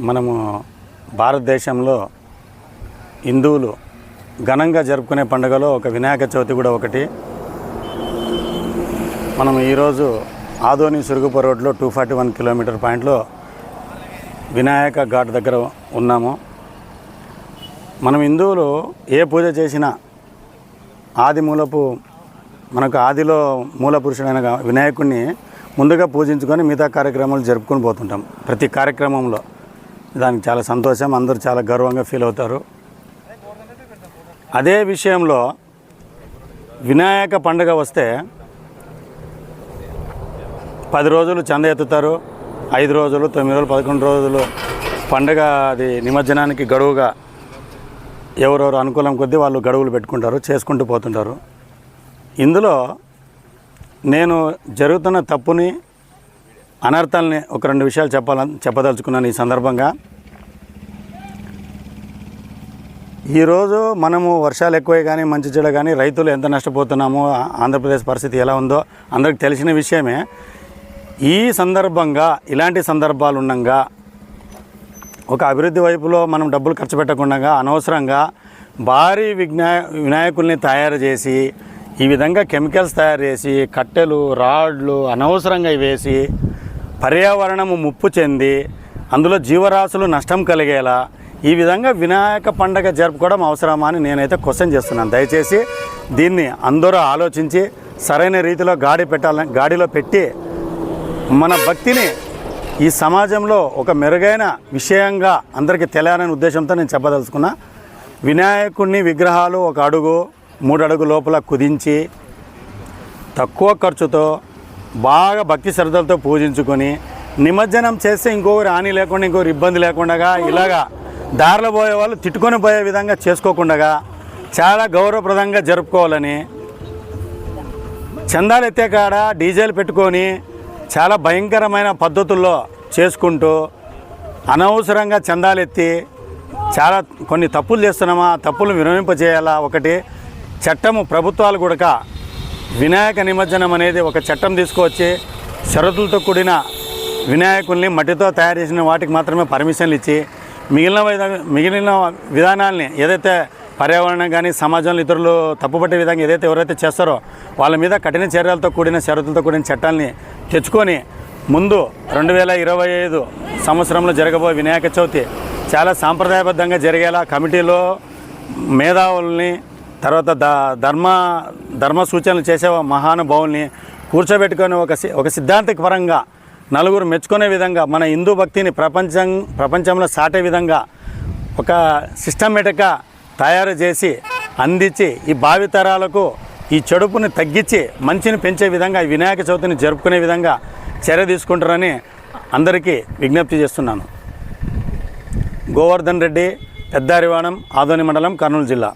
మనము భారతదేశంలో హిందువులు ఘనంగా జరుపుకునే పండుగలో ఒక వినాయక చవితి కూడా ఒకటి. మనం ఈరోజు ఆదోని సురుగుప రోడ్లో టూ ఫార్టీ వన్ కిలోమీటర్ పాయింట్లో వినాయక ఘాట్ దగ్గర ఉన్నాము. మనం హిందువులు ఏ పూజ చేసినా ఆది మూలపు మనకు ఆదిలో మూల పురుషుడైన వినాయకుడిని ముందుగా పూజించుకొని మిగతా కార్యక్రమాలు జరుపుకొని పోతుంటాం. ప్రతి కార్యక్రమంలో దానికి చాలా సంతోషం అందరూ చాలా గర్వంగా ఫీల్ అవుతారు. అదే విషయంలో వినాయక పండుగ వస్తే పది రోజులు చంద ఎత్తుతారు ఐదు రోజులు తొమ్మిది రోజులు పదకొండు రోజులు పండుగ అది నిమజ్జనానికి గడువుగా ఎవరెవరు అనుకూలం కొద్దీ వాళ్ళు గడువులు పెట్టుకుంటారు చేసుకుంటూ పోతుంటారు. ఇందులో నేను జరుగుతున్న తప్పుని అనర్థాలని ఒక రెండు విషయాలు చెప్పాలని చెప్పదలుచుకున్నాను ఈ సందర్భంగా. ఈరోజు మనము వర్షాలు ఎక్కువే కానీ మంచి చెడ కానీ రైతులు ఎంత నష్టపోతున్నామో ఆంధ్రప్రదేశ్ పరిస్థితి ఎలా ఉందో అందరికి తెలిసిన విషయమే. ఈ సందర్భంగా ఇలాంటి సందర్భాలు ఉండగా ఒక అభివృద్ధి వైపులో మనం డబ్బులు ఖర్చు పెట్టకుండా అనవసరంగా భారీ విజ్ఞా వినాయకుల్ని తయారు చేసి ఈ విధంగా కెమికల్స్ తయారు చేసి కట్టెలు రాడ్లు అనవసరంగా వేసి పర్యావరణము ముప్పు చెంది అందులో జీవరాశులు నష్టం కలిగేలా ఈ విధంగా వినాయక పండగ జరుపుకోవడం అవసరమా అని నేనైతే క్వశ్చన్ చేస్తున్నాను. దయచేసి దీన్ని అందరూ ఆలోచించి సరైన రీతిలో గాడి పెట్టాలని గాడిలో పెట్టి మన భక్తిని ఈ సమాజంలో ఒక మెరుగైన విషయంగా అందరికీ తెలియాలనే ఉద్దేశంతో నేను చెప్పదలుచుకున్నా. వినాయకుడిని విగ్రహాలు ఒక అడుగు మూడు అడుగు లోపల కుదించి తక్కువ ఖర్చుతో బాగా భక్తి శ్రద్ధలతో పూజించుకొని నిమజ్జనం చేస్తే ఇంకొకరు హాని లేకుండా ఇంకొకరు ఇబ్బంది లేకుండా ఇలాగా దారిలో పోయే వాళ్ళు తిట్టుకొని పోయే విధంగా చేసుకోకుండా చాలా గౌరవప్రదంగా జరుపుకోవాలని చందాలు ఎత్తే కాడ డీజేలు పెట్టుకొని చాలా భయంకరమైన పద్ధతుల్లో చేసుకుంటూ అనవసరంగా చందాలు ఎత్తి చాలా కొన్ని తప్పులు చేస్తున్నామా తప్పులు విరమింపజేయాలా ఒకటి చట్టము ప్రభుత్వాలు కూడా వినాయక నిమజ్జనం అనేది ఒక చట్టం తీసుకువచ్చి షరతులతో కూడిన వినాయకుల్ని మట్టితో తయారు చేసిన వాటికి మాత్రమే పర్మిషన్లు ఇచ్చి మిగిలిన మిగిలిన విధానాల్ని ఏదైతే పర్యావరణం కానీ సమాజంలో ఇతరులు తప్పుపట్టే విధంగా ఏదైతే ఎవరైతే చేస్తారో వాళ్ళ మీద కఠిన చర్యలతో కూడిన షరతులతో కూడిన చట్టాలని తెచ్చుకొని ముందు రెండు వేల ఇరవై ఐదు సంవత్సరంలో జరగబోయే వినాయక చవితి చాలా సాంప్రదాయబద్ధంగా జరిగేలా కమిటీలో మేధావుల్ని తర్వాత ద ధర్మ ధర్మ సూచనలు చేసే మహానుభావుల్ని కూర్చోబెట్టుకొని ఒక సి- ఒక సిద్ధాంతిక పరంగా నలుగురు మెచ్చుకునే విధంగా మన హిందూ భక్తిని ప్రపంచం ప్రపంచంలో సాటే విధంగా ఒక సిస్టమేటిక్గా తయారు చేసి అందించి ఈ భావితరాలకు ఈ చెడుపుని తగ్గించి మంచిని పెంచే విధంగా ఈ వినాయక చవితిని జరుపుకునే విధంగా చర్య తీసుకుంటారని అందరికీ విజ్ఞప్తి చేస్తున్నాను. గోవర్ధన్ రెడ్డి పెద్దారివాణం ఆదోని మండలం కర్నూలు జిల్లా.